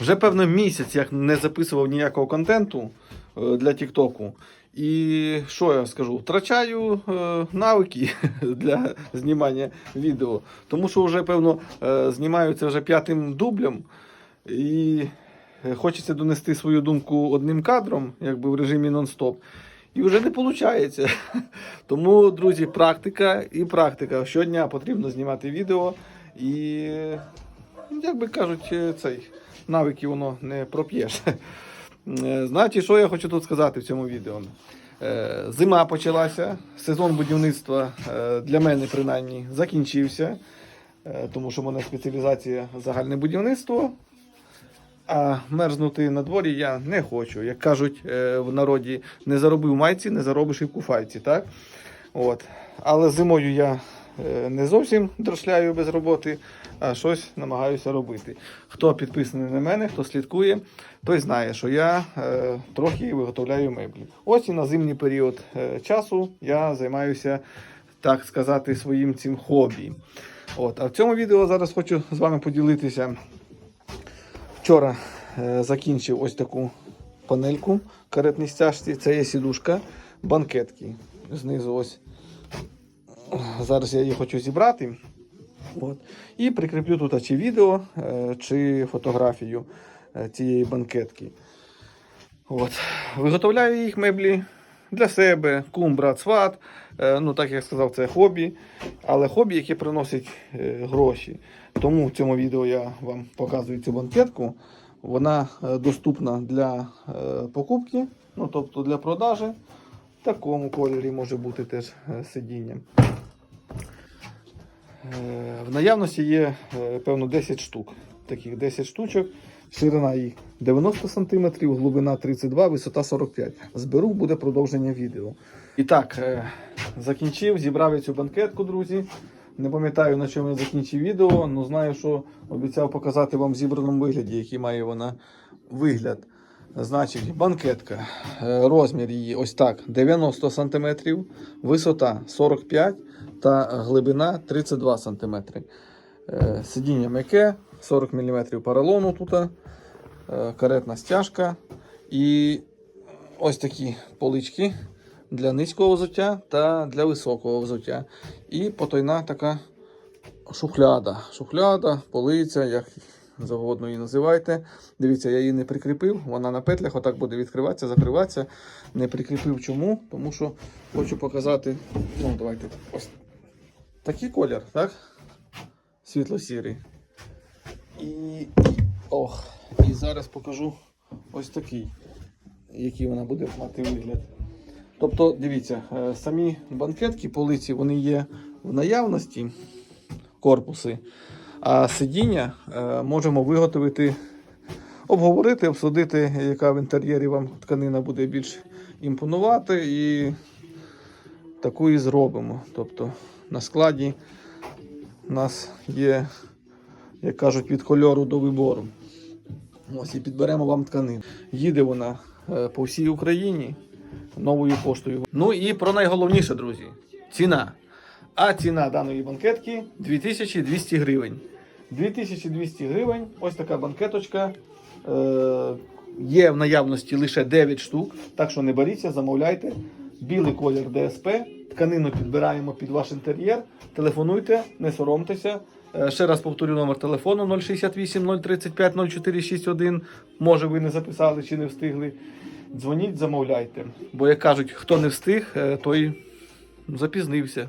Вже певно місяць як не записував ніякого контенту е, для Тіктоку. І що я скажу? Втрачаю е, навики для знімання відео. Тому що вже, певно, е, знімаю це вже п'ятим дублем. І хочеться донести свою думку одним кадром, якби в режимі нон-стоп. І вже не виходить. Тому, друзі, практика і практика. Щодня потрібно знімати відео. І, як би кажуть, цей навики воно не проп'єш. Е, Знаєте, що я хочу тут сказати в цьому відео? Е, Зима почалася, сезон будівництва е, для мене принаймні закінчився, тому що в мене спеціалізація загальне будівництво. А мерзнути на дворі я не хочу. Як кажуть в народі, не заробив майці, не заробиш і в куфайці. Так? От. Але зимою я не зовсім дрошляю без роботи, а щось намагаюся робити. Хто підписаний на мене, хто слідкує, той знає, що я е, трохи виготовляю меблі. Ось і на зимній період е, часу я займаюся, так сказати, своїм цим хобі. От. А в цьому відео зараз хочу з вами поділитися. Вчора е, закінчив ось таку панельку каретній стяжці. Це є сідушка банкетки. Знизу ось. Зараз я її хочу зібрати. От. І прикріплю тут чи відео, е, чи фотографію е, цієї банкетки. От. Виготовляю їх меблі для себе, кум, брат, сват. Е, Ну, так як я сказав, це хобі. Але хобі, яке приносить гроші. Тому в цьому відео я вам показую цю банкетку. Вона доступна для покупки, ну, тобто для продажі. В такому кольорі може бути теж сидіння. Е, В наявності є е, певно 10 штук. Таких 10 штучок. Ширина їх 90 см, глибина 32, висота 45. Зберу, буде продовження відео. І так, е, закінчив, зібрав я цю банкетку, друзі. Не пам'ятаю, на чому я закінчив відео, але знаю, що обіцяв показати вам в зібраному вигляді, який має вона вигляд. Значить, банкетка. Розмір її ось так: 90 см, висота 45 та глибина 32 см. Е, Сидіння м'яке, 40 мм поролону тут, е, каретна стяжка і ось такі полички для низького взуття та для високого взуття. І потайна така шухляда. Шухляда, полиця, як завгодно її називайте. Дивіться, я її не прикріпив, вона на петлях, отак буде відкриватися, закриватися. Не прикріпив чому? Тому що хочу показати. Ну, давайте ось такий колір, так? Світло-сірий. І, ох, і зараз покажу ось такий, який вона буде мати вигляд. Тобто, дивіться, е, самі банкетки, полиці, вони є в наявності, корпуси, а сидіння е, можемо виготовити, обговорити, обсудити, яка в інтер'єрі вам тканина буде більш імпонувати, і таку і зробимо. Тобто на складі у нас є, як кажуть, від кольору до вибору. Ось і підберемо вам тканину. Їде вона е, по всій Україні новою поштою. Ну і про найголовніше, друзі, ціна. А ціна даної банкетки 2200 гривень. 2200 гривень. Ось така банкеточка. Е, є в наявності лише 9 штук, так що не боріться, замовляйте. Білий колір ДСП. Тканину підбираємо під ваш інтер'єр. Телефонуйте, не соромтеся. Е, Ще раз повторю номер телефону 068 035 0461. Може, ви не записали чи не встигли. Дзвоніть, замовляйте. Бо, як кажуть, хто не встиг, е, той запізнився.